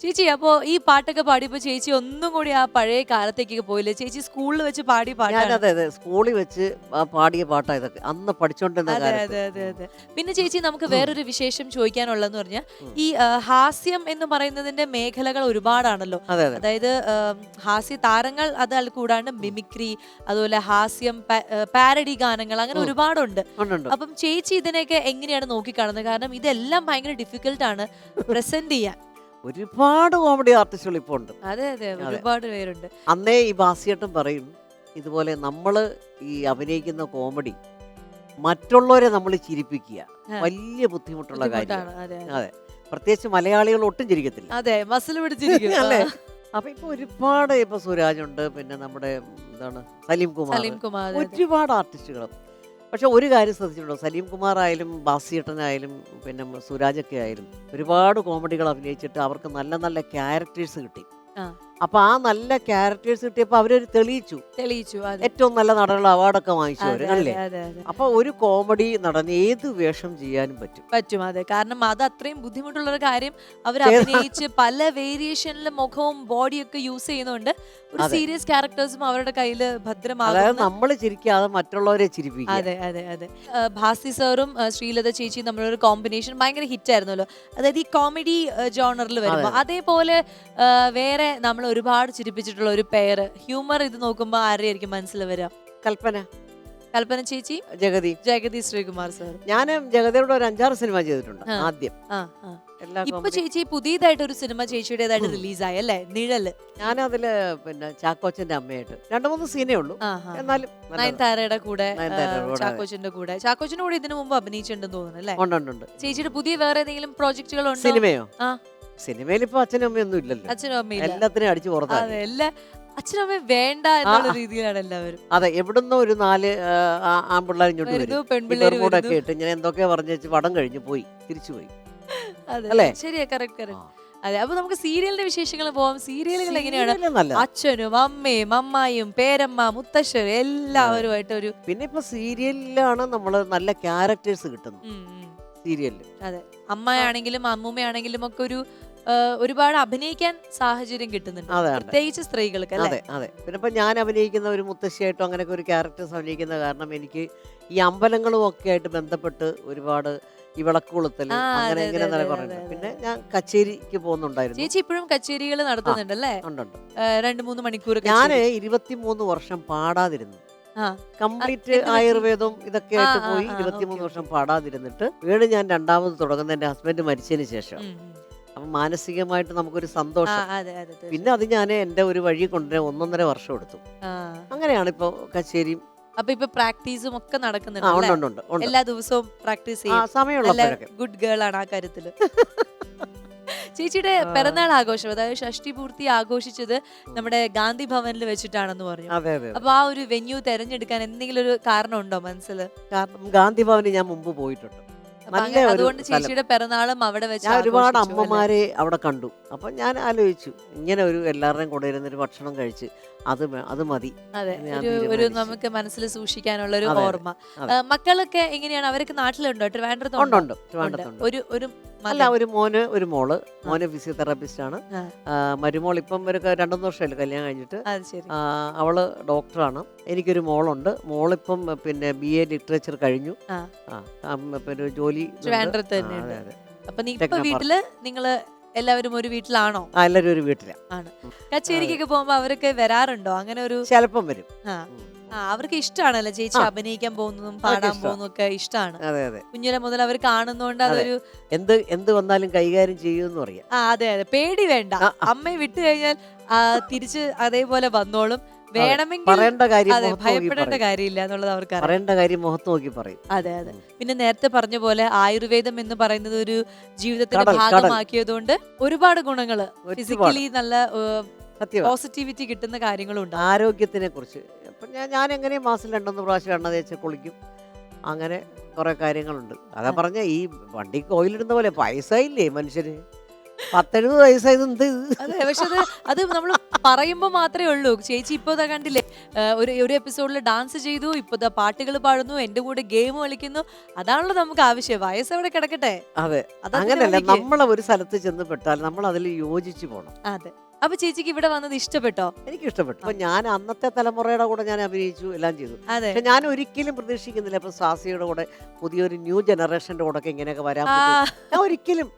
ചേച്ചി അപ്പോ ഈ പാട്ടൊക്കെ പാടിയപ്പോ ചേച്ചി ഒന്നും കൂടി ആ പഴയ കാലത്തേക്ക് പോയില്ലേ? ചേച്ചി സ്കൂളിൽ വെച്ച് പാടി പാട്ടാണ്. ഞാനതെ അതെ സ്കൂളിൽ വെച്ച് ആ പാടിയ പാട്ടാ ഇതൊക്കെ. അന്ന് പഠിച്ചോണ്ടിരുന്ന അതെ കാലത്ത്. അതെ അതെ അതെ. പിന്നെ ചേച്ചി നമുക്ക് വേറൊരു വിശേഷം ചോദിക്കാനുള്ളതെന്ന് പറഞ്ഞാൽ ഈ ആ, ഹാസ്യം എന്ന് പറയുന്നതിന്റെ മേഖലകൾ ഒരുപാടാണല്ലോ. അതെ അതെ. അതായത് ആം, ഹാസ്യ താരങ്ങൾ അത് കൂടാണ്ട് മിമിക്രി അതുപോലെ ഹാസ്യം പാരഡി ഗാനങ്ങൾ അങ്ങനെ. ഒരുപാടുണ്ട്. ഉണ്ടുണ്ട്. അപ്പം ചേച്ചി ഇതിനെയൊക്കെ എങ്ങനെയാണ് നോക്കിക്കാണുന്നത്? കാരണം ഇതെല്ലാം ഭയങ്കര ഡിഫിക്കൽട്ടാണ് പ്രസന്റ് ചെയ്യാൻ. ഒരുപാട് കോമഡി ആർട്ടിസ്റ്റുകൾ ഇപ്പോൾ ഉണ്ട്. അതെ അതെ ഒരുപാട് പേരുണ്ട്. അന്നേ ഈ ബാസിയേട്ടൻ പറയും ഇതുപോലെ നമ്മൾ ഈ അഭിനയിക്കുന്ന കോമഡി മറ്റുള്ളവരെ നമ്മൾ ചിരിപ്പിക്കുക. വലിയ ബുദ്ധിമുട്ടുള്ള കാര്യമാണ്. അതെ പ്രത്യേകിച്ച് മലയാളികൾ ഒട്ടും ചിരിക്കത്തില്ല. അതെ മസിൽ പിടിച്ചിരിക്കും. അല്ലേ? അപ്പൊ ഇപ്പൊ ഒരുപാട് ഇപ്പൊ സുരാജ് ഉണ്ട് പിന്നെ നമ്മുടെ എന്താണ് സലീം കുമാർ. ഒരുപാട് ആർട്ടിസ്റ്റുകൾ പക്ഷെ ഒരു കാര്യം ശ്രദ്ധിച്ചിട്ടുണ്ടോ സലീം കുമാർ ആയാലും ബാസിയേട്ടനായാലും പിന്നെ സുരാജൊക്കെ ആയാലും ഒരുപാട് കോമഡികൾ അഭിനയിച്ചിട്ട് അവർക്ക് നല്ല നല്ല ക്യാരക്ടേഴ്സ് കിട്ടി. അപ്പൊ ആ നല്ല ക്യാരക്ടേഴ്സ് കിട്ടിയപ്പോ അവരൊരു തെളിയിച്ചു. തെളിയിച്ചു അതെ. ഏറ്റവും നല്ല നടനുള്ള അവാർഡൊക്കെ വാങ്ങിച്ചു അവർ അതെ, അല്ലേ? അതെ, അതെ. അപ്പൊ ഒരു കോമഡി നടൻ ഏത് വേഷം ചെയ്യാനും പറ്റും. പറ്റും അതെ. കാരണം അത് അത്രയും ബുദ്ധിമുട്ടുള്ള ഒരു കാര്യം അവർ അഭിനയിച്ച് പല വേരിയേഷനിലെ മുഖവും ബോഡിയും ഒക്കെ യൂസ് ചെയ്യുന്നുണ്ട്. ഒരു അതെ. സീരിയസ് ക്യാരക്ടേഴ്സും അവരുടെ കയ്യിൽ അതായത് ഭദ്രമാകുന്ന നമ്മൾ ചിരിക്കാതെ മറ്റുള്ളവരെ ചിരിപ്പിക്കുക. അതെ അതെ അതെ. ആ, ഭാസി സാറും ആ, ശ്രീലത ചേച്ചിയും തമ്മിലൊരു കോമ്പിനേഷൻ ഭയങ്കര ഹിറ്റ് ആയിരുന്നല്ലോ. അതായത് ഈ കോമഡി ജോണറിൽ വരുമ്പോൾ അതേപോലെ ആ, വേറെ നമ്മൾ ഒരുപാട് ചിരിപ്പിച്ചിട്ടുള്ള ഒരു പേര് ഹ്യൂമർ ഇത് നോക്കുമ്പോൾ ആരെയായിരിക്കും മനസ്സിൽ വരിക കൽപ്പന. കൽപ്പന ചേച്ചി? ജഗതി ജഗതി ശ്രീകുമാർ സർ ഞാൻ ജഗതിയോട് ഒരു അഞ്ചാറ് സിനിമ ചെയ്തിട്ടുണ്ട് ആദ്യം. ഇപ്പൊ ചേച്ചി പുതിയതായിട്ട് ഒരു സിനിമ ചേച്ചിയുടേതായിട്ട് റിലീസായി അല്ലേ? നിഴൽ. അതിൽ പിന്നെ ചാക്കോച്ചന്റെ അമ്മയായിട്ട്. രണ്ടു മൂന്ന് സീനേ ഉള്ളൂ. എന്നാലും നയൻതാരയുടെ കൂടെ. ചാക്കോച്ചന്റെ കൂടെ. ചാക്കോച്ചന്റെ കൂടെ ഇതിനു മുമ്പ് അഭിനയിച്ചിട്ടുണ്ടെന്ന് തോന്നുന്നു അല്ലേ. ചേച്ചിയുടെ പുതിയ വേറെ ഏതെങ്കിലും പ്രോജക്റ്റുകൾ ഉണ്ടോ? സിനിമയോ? ആ. സിനിമയിൽ ഇപ്പൊ അച്ഛനും അമ്മയൊന്നും ഇല്ലല്ലോ. അച്ഛനും അമ്മയില്ല എല്ലാത്തിനും അടിച്ചു അതെ എല്ലാ അമ്മയും വേണ്ട എന്നുള്ള ആ. രീതിയിലാണ് എല്ലാവരും. അതെ എവിടുന്നോ ഒരു നാല് ആൺപിള്ളേർ ഇങ്ങോട്ട് വരുന്നു വരും. പെൺപിള്ളേര് കൂടെ ഒക്കെ വരുന്നു. ഇട്ട് ഇങ്ങനെ എന്തൊക്കെ പറഞ്ഞു വെച്ച് പടം കഴിഞ്ഞു പോയി തിരിച്ചു പോയി. അതെ അല്ലേ? ശരിയാ കറക്റ്റ് കറക്റ്റ് അതെ അപ്പൊ നമുക്ക് സീരിയലിന്റെ വിശേഷങ്ങൾ പോവാം. സീരിയലുകൾ എങ്ങനെയാണ്? നല്ലതാ. അച്ഛനും അമ്മയും അമ്മായും പേരമ്മ മുത്തശ്ശൻ എല്ലാവരുമായിട്ട് ഒരു പിന്നെ ഇപ്പൊ സീരിയലിലാണ് നമ്മൾ നല്ല ക്യാരക്ടേഴ്സ് കിട്ടുന്നത്. ഉം, ഉം. സീരിയലിൽ അതെ. അമ്മയാണെങ്കിലും അമ്മൂമ്മയാണെങ്കിലും ഒക്കെ ഒരു ഒരുപാട് അഭിനയിക്കാൻ സാഹചര്യം കിട്ടുന്നുണ്ട്. പ്രത്യേകിച്ച് സ്ത്രീകൾക്ക് അതെ അതെ. പിന്നെ ഇപ്പൊ ഞാൻ അഭിനയിക്കുന്ന ഒരു മുത്തശ്ശിയായിട്ടും അങ്ങനെയൊക്കെ ഒരു ക്യാരക്ടേഴ്സ് അഭിനയിക്കുന്ന കാരണം എനിക്ക് ഈ അമ്പലങ്ങളും ഒക്കെ ആയിട്ട് ബന്ധപ്പെട്ട് ഒരുപാട് ഈ വിളക്ക് കൊളുത്തൽ അങ്ങനെ ഇങ്ങനെ പറയുന്നത് പിന്നെ ഞാൻ കച്ചേരിക്ക് പോകുന്നുണ്ടായിരുന്നു. ചേച്ചി ഇപ്പോഴും കച്ചേരികൾ നടത്തുന്നുണ്ടല്ലേ? രണ്ട് മൂന്ന് മണിക്കൂർ ഞാൻ ഇരുപത്തിമൂന്ന് വർഷം പാടാതിരുന്നു. കംപ്ലീറ്റ് ആയുർവേദവും ഇതൊക്കെ ആയിട്ട് പോയി ഇരുപത്തിമൂന്ന് വർഷം പാടാതിരുന്നിട്ട് വീട് ഞാൻ രണ്ടാമത് തുടങ്ങുന്ന എന്റെ ഹസ്ബൻഡ് മരിച്ചതിന് ശേഷം. അപ്പൊ മാനസികമായിട്ട് നമുക്കൊരു സന്തോഷം. പിന്നെ അത് ഞാൻ എന്റെ ഒരു വഴി കൊണ്ടുവരാൻ ഒന്നൊന്നര വർഷം എടുത്തു. അങ്ങനെയാണ് ഇപ്പൊ കച്ചേരിയും. അപ്പൊ ഇപ്പൊ പ്രാക്ടീസും ഒക്കെ നടക്കുന്നുണ്ട് എല്ലാ ദിവസവും പ്രാക്ടീസ് ചെയ്യും. ഗുഡ് ഗേൾ ആണ് ആ കാര്യത്തിൽ. ചേച്ചിയുടെ പിറന്നാൾ ആഘോഷം അതായത് ഷഷ്ടി പൂർത്തി ആഘോഷിച്ചത് നമ്മുടെ ഗാന്ധി ഭവനിൽ വെച്ചിട്ടാണെന്ന് പറഞ്ഞു അതെ അതെ അതെ. അപ്പൊ ആ ഒരു വെന്യൂ തെരഞ്ഞെടുക്കാൻ എന്തെങ്കിലും ഒരു കാരണം ഉണ്ടോ മനസ്സിൽ കാരണം ഗാന്ധി ഭവനിൽ ഞാൻ മുമ്പ് പോയിട്ടുണ്ട് നല്ല ഒരു അതുകൊണ്ട് സ്ഥലം. ചേച്ചിയുടെ പിറന്നാളും അവിടെ വെച്ച് ഞാൻ ഒരുപാട് ആഘോഷിച്ചു, അല്ലേ? അമ്മമാരെ അവിടെ കണ്ടു അപ്പൊ ഞാൻ ആലോചിച്ചു ഇങ്ങനെ ഒരു എല്ലാവരുടെയും കൂടെ ഇരുന്നൊരു ഭക്ഷണം കഴിച്ച് അത് മ- അത് മതി അതെ ഞാൻ ഒരു ഒരു തീരുമാനിച്ചു. നമുക്ക് മനസ്സിൽ സൂക്ഷിക്കാനുള്ള ഒരു അതെ, അതെ, ഓർമ്മ അതെ. ആ, മക്കളൊക്കെ എങ്ങനെയാണ് അവരൊക്കെ നാട്ടിലുണ്ടോ? ഉണ്ട് ട്രിവാൻഡ്രത്തുണ്ട് ഒരു ഒരു അല്ല ഒരു മോന് ഒരു മോൾ. മോന് ഫിസിയോതെറാപ്പിസ്റ്റ് ആണ് മരുമോൾ ഇപ്പം ഒരു രണ്ടുമൂന്ന് രണ്ടു മൂന്ന് വർഷമല്ലേ കല്യാണം കഴിഞ്ഞിട്ട്. അവൾ ഡോക്ടറാണ്. എനിക്കൊരു മോളുണ്ട്. മോളിപ്പം പിന്നെ ബി എ ലിറ്ററേച്ചർ കഴിഞ്ഞു. പിന്നെ ജോലി. അപ്പൊ വീട്ടിൽ നിങ്ങൾ എല്ലാവരും ഒരു വീട്ടിലാണോ? എല്ലാവരും ഒരു വീട്ടിലാണ് കച്ചേരിക്കൊക്കെ പോകുമ്പോ അവരൊക്കെ വരാറുണ്ടോ? അങ്ങനെ ഒരു ചിലപ്പം വരും. അവർക്ക് ഇഷ്ടമാണല്ലോ ചേച്ചി അഭിനയിക്കാൻ പോകുന്നതും പാടാൻ. പോകുന്നതും ഒക്കെ ഇഷ്ടമാണ് അതെ അതെ. കുഞ്ഞിലെ മുതൽ അവർ കാണുന്നോണ്ട് അതെ. അതൊരു എന്ത് എന്ത് വന്നാലും കൈകാര്യം ചെയ്യുമെന്ന് പറയാം. ആ അതെ അതെ. പേടി വേണ്ട. അമ്മയെ വിട്ടു കഴിഞ്ഞാൽ തിരിച്ച് അതേപോലെ വന്നോളും. വേണമെങ്കിൽ പറയേണ്ട കാര്യം അതെ ഭയപ്പെടേണ്ട കാര്യമില്ല എന്നുള്ളത് അവർക്ക് അറിയാം പറയേണ്ട കാര്യം മുഖത്ത് നോക്കി പറയും. അതെ അതെ. പിന്നെ നേരത്തെ പറഞ്ഞ പോലെ ആയുർവേദം എന്ന് പറയുന്നത് ഒരു ജീവിതത്തിന്റെ. ഭാഗമാക്കിയതുകൊണ്ട് ഒരുപാട് ഗുണങ്ങൾ ഫിസിക്കലി നല്ല പോസിറ്റിവിറ്റി കിട്ടുന്ന കാര്യങ്ങളുണ്ട്. ആരോഗ്യത്തിനെ കുറിച്ച് അപ്പം ഞാൻ ഞാൻ എങ്ങനെയും മാസം രണ്ടൊന്ന് പ്രാവശ്യം എണ്ണ തേച്ച് കുളിക്കും. അങ്ങനെ കുറേ കാര്യങ്ങളുണ്ട്. അതാ പറഞ്ഞ ഈ വണ്ടിക്ക് ഓയിലിടുന്ന പോലെ പൈസ ഇല്ലേ മനുഷ്യന്? പത്തെഴുപത് വയസ്സ് അതെ പക്ഷെ അത് അത് നമ്മൾ പറയുമ്പോൾ മാത്രമേ ഉള്ളൂ. ചേച്ചി ഇപ്പോൾ ദാ കണ്ടില്ലേ ഒരു ഒരു എപ്പിസോഡിൽ ഡാൻസ് ചെയ്തു ഇപ്പൊ പാട്ടുകൾ പാടുന്നു എന്റെ കൂടെ ഗെയിം കളിക്കുന്നു. അതാണല്ലോ നമുക്ക് ആവശ്യം. വയസ്സ് അവിടെ കിടക്കട്ടെ? അതെ അങ്ങനെയല്ല. നമ്മൾ ഒരു സ്ഥലത്ത് ചെന്ന് പെട്ടാൽ നമ്മൾ അതിൽ യോജിച്ച് പോകണം അതെ. അപ്പൊ ചേച്ചിക്ക് ഇവിടെ വന്നത് ഇഷ്ടപ്പെട്ടോ? എനിക്ക് ഇഷ്ടപ്പെട്ടു അപ്പൊ ഞാൻ അന്നത്തെ തലമുറയുടെ കൂടെ ഞാൻ അഭിനയിച്ചു എല്ലാം ചെയ്തു. അതെ. പക്ഷെ ഞാൻ ഒരിക്കലും പ്രതീക്ഷിക്കുന്നില്ല ഇപ്പൊ സാസിയുടെ കൂടെ പുതിയൊരു ന്യൂ ജനറേഷന്റെ കൂടെ ഒക്കെ ഇങ്ങനെയൊക്കെ വരാൻ ആ, പറ്റും. ഞാൻ ഒരിക്കലും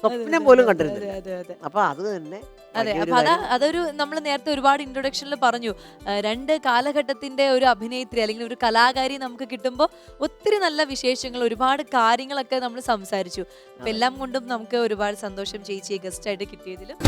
സ്വപ്നം അതെ, പോലും അതെ, കണ്ടിരുന്നില്ല. അതെ അതെ. അപ്പൊ അത് തന്നെ അതെ വലിയൊരു അപ്പൊ അതാ കാര്യം. അതൊരു നമ്മൾ നേരത്തെ ഒരുപാട് ഇൻട്രൊഡക്ഷനിൽ പറഞ്ഞു. ആ, രണ്ട് കാലഘട്ടത്തിന്റെ ഒരു അഭിനേത്രി അല്ലെങ്കിൽ ഒരു കലാകാരി നമുക്ക് കിട്ടുമ്പോൾ ഒത്തിരി നല്ല വിശേഷങ്ങൾ ഒരുപാട് കാര്യങ്ങളൊക്കെ നമ്മൾ സംസാരിച്ചു. അപ്പൊ എല്ലാം കൊണ്ടും നമുക്ക് ഒരുപാട് സന്തോഷം ചേച്ചിയെ ഗസ്റ്റ് ആയിട്ട് കിട്ടിയതിലും.